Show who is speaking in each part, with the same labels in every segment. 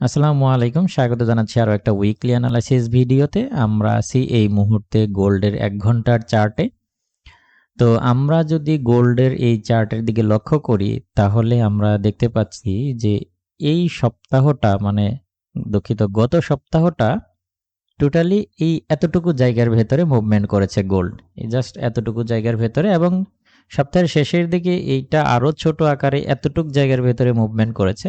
Speaker 1: আসসালামু আলাইকুম। স্বাগত জানাচ্ছি আরও একটা উইকলি অ্যানালাইসিস ভিডিওতে। আমরা আছি এই মুহূর্তে গোল্ডের এক ঘণ্টার চার্টে তো আমরা যদি গোল্ডের এই চার্টের দিকে লক্ষ্য করি, তাহলে আমরা দেখতে পাচ্ছি যে এই সপ্তাহটা মানে দুঃখিত, গত সপ্তাহটা টোটালি এই এতটুকু জায়গার ভেতরে মুভমেন্ট করেছে গোল্ড জাস্ট এতটুকু জায়গার ভেতরে এবং সপ্তাহের শেষের দিকে এইটা আরও ছোট আকারে এতটুকু জায়গার ভেতরে মুভমেন্ট করেছে।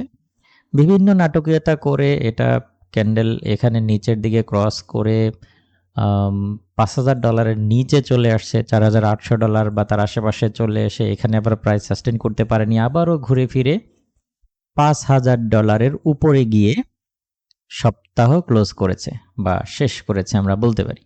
Speaker 1: বিভিন্ন নাটকীয়তা করে এটা ক্যান্ডেল এখানে নিচের দিকে ক্রস করে পাঁচ হাজার ডলারের নিচে চলে আসছে, চার হাজার আটশো ডলার বা তার আশেপাশে চলে এসে এখানে আবার প্রাইস সাস্টেন করতে পারেনি। আবারও ঘুরে ফিরে পাঁচ হাজার ডলারের উপরে গিয়ে সপ্তাহ ক্লোজ করেছে বা শেষ করেছে আমরা বলতে পারি।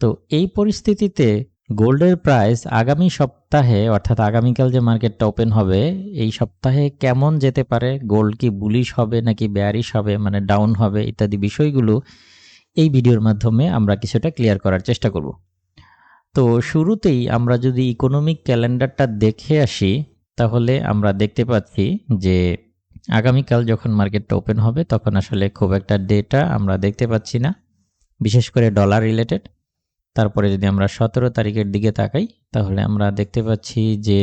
Speaker 1: তো এই পরিস্থিতিতে গোল্ডের প্রাইস আগামী সপ্তাহে, অর্থাৎ আগামীকাল যে মার্কেটটা ওপেন হবে, এই সপ্তাহে কেমন যেতে পারে? গোল্ড কি বুলিশ হবে নাকি ব্যারিশ হবে মানে ডাউন হবে ইত্যাদি বিষয়গুলো এই ভিডিওর মাধ্যমে আমরা কিছুটা ক্লিয়ার করার চেষ্টা করব। তো শুরুতেই আমরা যদি ইকোনমিক ক্যালেন্ডারটা দেখে আসি, তাহলে আমরা দেখতে পাচ্ছি যে আগামীকাল যখন মার্কেটটা ওপেন হবে, তখন আসলে খুব একটা ডেটা আমরা দেখতে পাচ্ছি না, বিশেষ করে ডলার রিলেটেড তারপরে যদি আমরা সতেরো তারিখের দিকে তাকাই, তাহলে আমরা দেখতে পাচ্ছি যে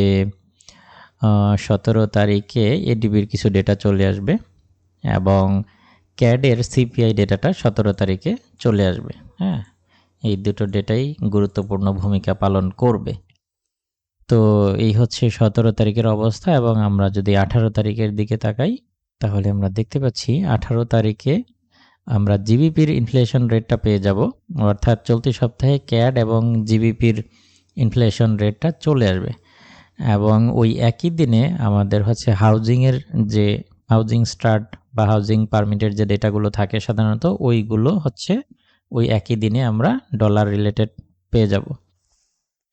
Speaker 1: সতেরো তারিখে এডিবির কিছু ডেটা চলে আসবে এবং ক্যাডের সিপিআই ডেটাটা সতেরো তারিখে চলে আসবে হ্যাঁ? এই দুটো ডেটাই গুরুত্বপূর্ণ ভূমিকা পালন করবে। তো এই হচ্ছে সতেরো তারিখের অবস্থা এবং আমরা যদি আঠারো তারিখের দিকে তাকাই, তাহলে আমরা দেখতে পাচ্ছি আঠারো তারিখে আমরা জিবিপির ইনফ্লেশন রেটটা পেয়ে যাব। অর্থাৎ চলতি সপ্তাহে ক্যাড এবং জিবিপির ইনফ্লেশন রেটটা চলে আসবে। এবং ওই একই দিনে আমাদের হচ্ছে হাউজিংয়ের যে হাউজিং স্টার্ট বা হাউজিং পারমিটের যে ডেটাগুলো থাকে সাধারণত, ওইগুলো হচ্ছে ওই একই দিনে আমরা ডলার রিলেটেড পেয়ে যাব।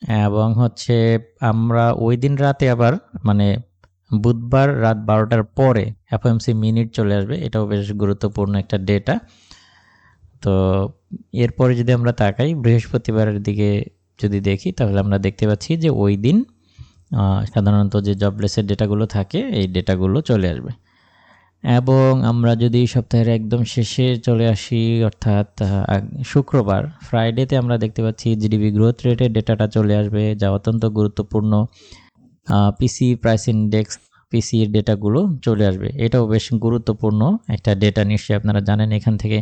Speaker 1: এবং হচ্ছে আমরা ওই দিন রাতে আবার মানে বুধবার রাত বারোটার পরে এফএমসি মিনিট চলে আসবে। এটাও বেশ গুরুত্বপূর্ণ একটা ডেটা। তো এরপরে যদি আমরা তাকাই, বৃহস্পতিবারের দিকে যদি দেখি, তাহলে আমরা দেখতে পাচ্ছি যে ওই দিন সাধারণত যে জবলেসের ডেটাগুলো থাকে, এই ডেটাগুলো চলে আসবে। এবং আমরা যদি সপ্তাহের একদম শেষে চলে আসি, অর্থাৎ শুক্রবার ফ্রাইডেতে আমরা দেখতে পাচ্ছি, জিডিপি গ্রোথ রেটের ডেটাটা চলে আসবে, যা অত্যন্ত গুরুত্বপূর্ণ। পিসি প্রাইস ইন্ডেক্স পিসির ডেটাগুলো চলে আসবে। এটাও বেশ গুরুত্বপূর্ণ একটা ডেটা নিশ্চয়ই আপনারা জানেন, এখান থেকে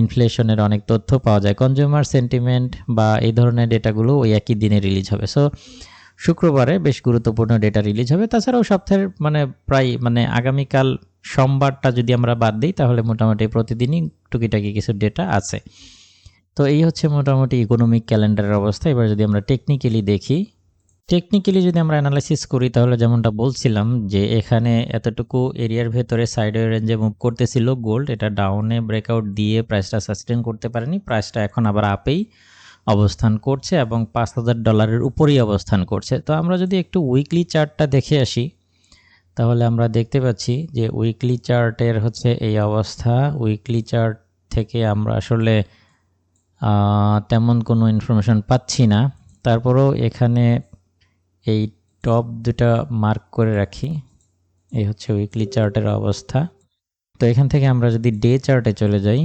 Speaker 1: ইনফ্লেশনের অনেক তথ্য পাওয়া যায়। কনজিউমার সেন্টিমেন্ট বা এই ধরনের ডেটাগুলো ওই একই দিনে রিলিজ হবে। সো শুক্রবারে বেশ গুরুত্বপূর্ণ ডেটা রিলিজ হবে। তাছাড়াও সপ্তাহের মানে প্রায় মানে আগামীকাল সোমবারটা যদি আমরা বাদ দিই, তাহলে মোটামুটি প্রতিদিনই টুকিটাকি কিছু ডেটা আছে। তো এই হচ্ছে মোটামুটি ইকোনমিক ক্যালেন্ডারের অবস্থা। এবার যদি আমরা টেকনিক্যালি দেখি টেকনিক্যালি যদি আমরা অ্যানালাইসিস করি, তাহলে যেমনটা বলছিলাম যে এখানে এতটুকু এরিয়ার ভেতরে সাইড রেঞ্জে মুভ করতেছিল গোল্ড এটা ডাউনে ব্রেকআউট দিয়ে প্রাইসটা সাস্টেন করতে পারেনি। প্রাইসটা এখন আবার আপেই অবস্থান করছে এবং পাঁচ হাজার ডলারের উপরেই অবস্থান করছে। তো আমরা যদি একটু উইকলি চার্টটা দেখে আসি, তাহলে আমরা দেখতে পাচ্ছি যে উইকলি চার্টের হচ্ছে এই অবস্থা। উইকলি চার্ট থেকে আমরা আসলে তেমন কোনো ইনফরমেশন পাচ্ছি না। তারপরেও এখানে এই টপ দুটা মার্ক করে রাখি। এই হচ্ছে উইকলি চার্টের অবস্থা। তো এখান থেকে আমরা যদি ডে চার্টে চলে যাই,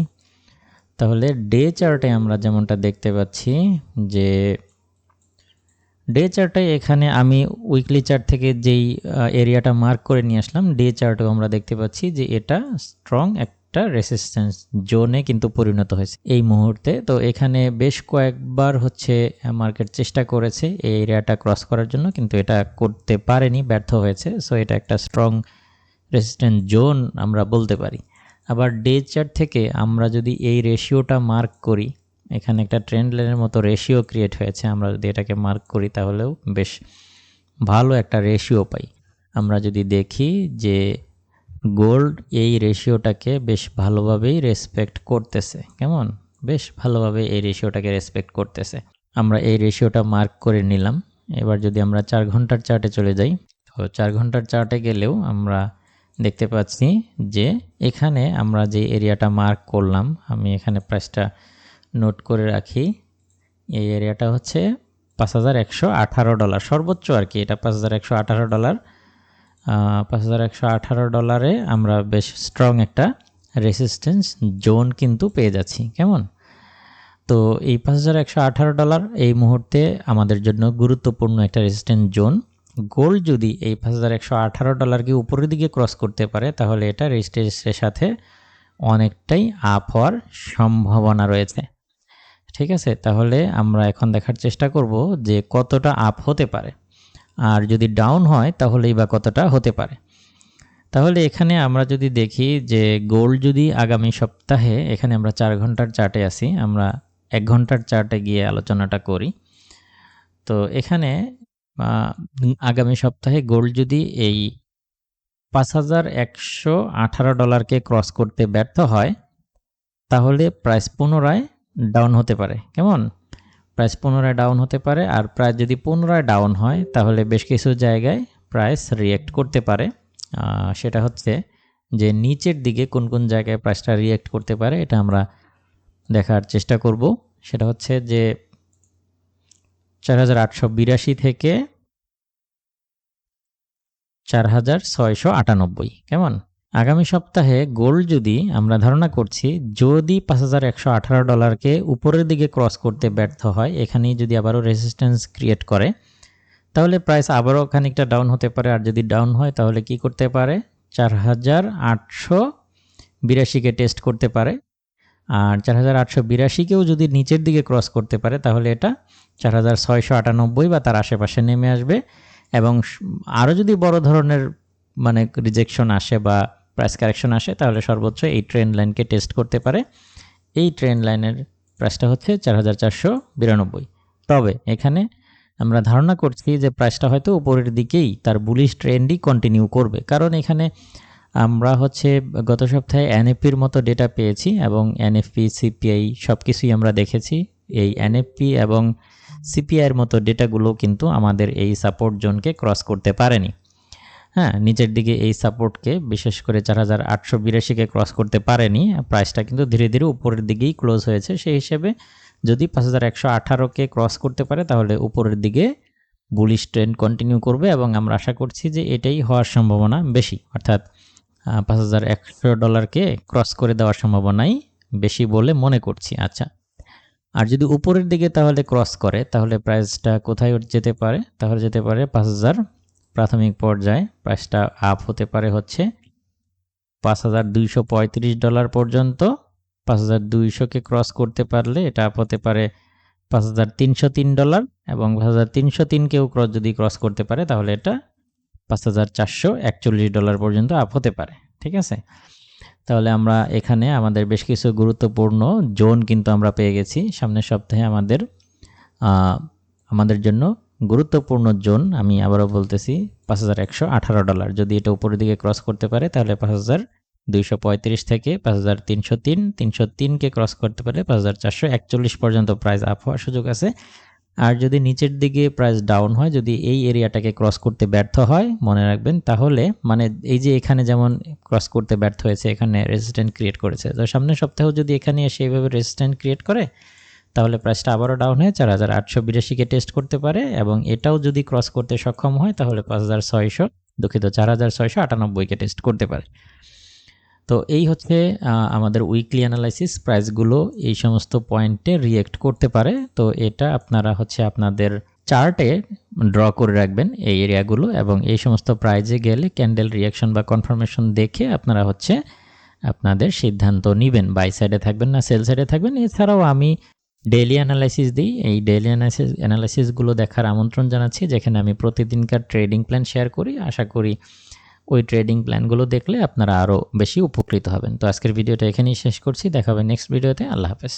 Speaker 1: তাহলে ডে চার্টে আমরা যেমনটা দেখতে পাচ্ছি যে ডে চার্টে এখানে আমি উইকলি চার্ট থেকে যেই এরিয়াটা মার্ক করে নিয়ে আসলাম ডে চার্টেও আমরা দেখতে পাচ্ছি যে এটা স্ট্রং একটা রেসিস্ট্যান্স জোনে কিন্তু পরিণত হয়েছে। এই মুহূর্তে তো এখানে বেশ কয়েকবার হচ্ছে মার্কেট চেষ্টা করেছে এই এরিয়াটা ক্রস করার জন্য, কিন্তু এটা করতে পারেনি, ব্যর্থ হয়েছে। সো এটা একটা স্ট্রং রেসিস্ট্যান্ট জোন আমরা বলতে পারি। আবার ডে চার্ট থেকে আমরা যদি এই রেশিওটা মার্ক করি, এখানে একটা ট্রেন্ড লাইনের মতো রেশিও ক্রিয়েট হয়েছে, আমরা যদি এটাকে মার্ক করি, তাহলেও বেশ ভালো একটা রেশিও পাই। আমরা যদি দেখি যে গোল্ড এই রেশিওটাকে বেশ ভালোভাবেই রেসপেক্ট করতেছে। কেমন? বেশ ভালোভাবে এই রেশিওটাকে রেসপেক্ট করতেছে। আমরা এই রেশিওটা মার্ক করে নিলাম। এবার যদি আমরা চার ঘণ্টার চার্টে চলে যাই, তো চার ঘণ্টার চার্টে গেলেও আমরা দেখতে পাচ্ছি যে এখানে আমরা যে এরিয়াটা মার্ক করলাম, আমি এখানে প্রাইসটা নোট করে রাখি। এই এরিয়াটা হচ্ছে পাঁচ হাজার একশো আঠারো ডলার সর্বোচ্চ আর কি, এটা পাঁচ হাজার একশো আঠারো ডলার পাঁচ হাজার একশো আঠারো ডলারে আমরা বেশ স্ট্রং একটা রেসিস্ট্যান্স জোন কিন্তু পেয়ে যাচ্ছি, কেমন? তো এই পাঁচ হাজার একশো আঠারো ডলার এই মুহূর্তে আমাদের জন্য গুরুত্বপূর্ণ একটা রেসিস্ট্যান্স জোন গোল্ড যদি এই পাঁচ হাজার একশো আঠারো ডলারকে উপরের দিকে ক্রস করতে পারে, তাহলে এটা রেজিস্ট্রেন্সের সাথে অনেকটাই আপ হওয়ার সম্ভাবনা রয়েছে। ঠিক আছে? তাহলে আমরা এখন দেখার চেষ্টা করব যে কতটা আপ হতে পারে। আর যদি ডাউন হয়, তাহলেই বা কতটা হতে পারে। তাহলে এখানে আমরা যদি দেখি যে গোল্ড যদি আগামী সপ্তাহে, এখানে আমরা চার ঘণ্টার চার্টে আছি, আমরা এক ঘণ্টার চার্টে গিয়ে আলোচনাটা করি। তো এখানে আগামী সপ্তাহে গোল্ড যদি এই পাঁচ হাজার একশো আঠারো ডলারকে ক্রস করতে ব্যর্থ হয়, তাহলে প্রাইস পুনরায় ডাউন হতে পারে। কেমন? প্রাইস পুনরায় ডাউন হতে পারে, আর প্রাইস যদি পুনরায় ডাউন হয়, তাহলে বেশ কিছু জায়গায় প্রাইস রিয়েক্ট করতে পারে। সেটা হচ্ছে যে নিচের দিকে কোন কোন জায়গায় প্রাইসটা রিয়েক্ট করতে পারে, এটা আমরা দেখার চেষ্টা করব। সেটা হচ্ছে যে চার হাজার আটশো বিরাশি থেকে চার হাজার ছয়শো আটানব্বই, কেমন? আগামী সপ্তাহে গোল্ড যদি আমরা ধারণা করছি, যদি পাঁচ হাজার একশো আঠারো ডলারকে উপরের দিকে ক্রস করতে ব্যর্থ হয়, এখানেই যদি আবারও রেজিস্ট্যান্স ক্রিয়েট করে, তাহলে প্রাইস আবারও খানিকটা ডাউন হতে পারে। আর যদি ডাউন হয়, তাহলে কি করতে পারে? চার হাজার আটশো বিরাশিকে টেস্ট করতে পারে। আর চার হাজার আটশো বিরাশিকেও যদি নিচের দিকে ক্রস করতে পারে, তাহলে এটা চার হাজার ছয়শো আটানব্বই বা তার আশেপাশে নেমে আসবে। এবং আরও যদি বড় ধরনের মানে রিজেকশন আসে বা প্রাইস কারেকশন আসে, তাহলে সর্বোচ্চ এই ট্রেন লাইনকে টেস্ট করতে পারে। এই ট্রেন লাইনের প্রাইসটা হচ্ছে চার হাজার চারশো বিরানব্বই। তবে এখানে আমরা ধারণা করছি যে প্রাইসটা হয়তো উপরের দিকেই তার বুলিশ ট্রেন্ডই কন্টিনিউ করবে। কারণ এখানে আমরা হচ্ছে গত সপ্তাহে এনএফপির মতো ডেটা পেয়েছি এবং এনএফপি সিপিআই সব কিছুই আমরা দেখেছি। এই এনএফপি এবং সিপিআইয়ের মতো ডেটাগুলো কিন্তু আমাদের এই সাপোর্ট জোনকে ক্রস করতে পারেনি। হ্যাঁ নিচের দিকে এই সাপোর্টকে বিশেষ করে চার হাজার আটশো বিরাশিকে ক্রস করতে পারেনি প্রাইসটা কিন্তু ধীরে ধীরে উপরের দিকেই ক্লোজ হয়েছে। সেই হিসেবে যদি পাঁচ হাজার একশো আঠারোকে ক্রস করতে পারে, তাহলে উপরের দিকে বুলিশ ট্রেন্ড কন্টিনিউ করবে এবং আমরা আশা করছি যে এটাই হওয়ার সম্ভাবনা বেশি। অর্থাৎ পাঁচ হাজার একশো ডলারকে ক্রস করে দেওয়ার সম্ভাবনাই বেশি বলে মনে করছি। আচ্ছা আর যদি উপরের দিকে তাহলে ক্রস করে, তাহলে প্রাইসটা কোথায় যেতে পারে? তাহলে যেতে পারে পাঁচ হাজার প্রাথমিক পর্যায়ে প্রাইসটা আপ হতে পারে হচ্ছে পাঁচ হাজার দুইশো পঁয়ত্রিশ ডলার পর্যন্ত। পাঁচ হাজার দুইশোকে ক্রস করতে পারলে এটা আপ হতে পারে পাঁচ হাজার তিনশো তিন ডলার এবং পাঁচ হাজার তিনশো তিনকেও ক্রস যদি ক্রস করতে পারে তাহলে এটা পাঁচ হাজার চারশো একচল্লিশ ডলার পর্যন্ত আপ হতে পারে, ঠিক আছে? তাহলে আমরা এখানে আমাদের বেশ কিছু গুরুত্বপূর্ণ জোন কিন্তু আমরা পেয়ে গেছি। সামনের সপ্তাহে আমাদের আমাদের জন্য গুরুত্বপূর্ণ জোন, আমি আবারও বলতেছি পাঁচ হাজার একশো আঠারো ডলার। যদি এটা উপরের দিকে ক্রস করতে পারে, তাহলে পাঁচ হাজার দুইশো পঁয়ত্রিশ থেকে পাঁচ হাজার তিনশো তিন, তিনশো তিনকে ক্রস করতে পারে পাঁচ হাজার চারশো একচল্লিশ পর্যন্ত প্রাইস আপ হওয়ার সুযোগ আছে। আর যদি নিচের দিকে প্রাইস ডাউন হয়, যদি এই এরিয়াটাকে ক্রস করতে ব্যর্থ হয়, মনে রাখবেন, তাহলে মানে এই যে এখানে যেমন ক্রস করতে ব্যর্থ হয়েছে, এখানে রেজিস্ট্যান্ট ক্রিয়েট করেছে। তো সামনের সপ্তাহেও যদি এখানে এসে এইভাবে রেজিস্ট্যান্ট ক্রিয়েট করে তাহলে প্রাইসটা আবারও ডাউন হয়ে চার হাজার আটশো বিরাশিকে টেস্ট করতে পারে এবং এটাও যদি ক্রস করতে সক্ষম হয়, তাহলে পাঁচ হাজার ছয়শো, দুঃখিত চার হাজার ছয়শো আটানব্বইকে টেস্ট করতে পারে। তো এই হচ্ছে আমাদের উইকলি অ্যানালাইসিস প্রাইসগুলো এই সমস্ত পয়েন্টে রিয়েক্ট করতে পারে। তো এটা আপনারা হচ্ছে আপনাদের চার্টে ড্র করে রাখবেন এই এরিয়াগুলো এবং এই সমস্ত প্রাইজে গেলে ক্যান্ডেল রিয়াকশন বা কনফার্মেশন দেখে আপনারা হচ্ছে আপনাদের সিদ্ধান্ত নেবেন। বাই সাইডে থাকবেন না সেল সাইডে থাকবেন। এছাড়াও আমি ডেইলি অ্যানালাইসিস দিই। এই ডেইলি অ্যানালাইসিস অ্যানালাইসিসগুলো দেখার আমন্ত্রণ জানাচ্ছি, যেখানে আমি প্রতিদিনকার ট্রেডিং প্ল্যান শেয়ার করি। আশা করি ওই ট্রেডিং প্ল্যানগুলো দেখলে আপনারা আরও বেশি উপকৃত হবেন। তো আজকের ভিডিওটা এখানেই শেষ করছি। দেখা হবে নেক্সট ভিডিওতে আল্লাহ হাফেজ।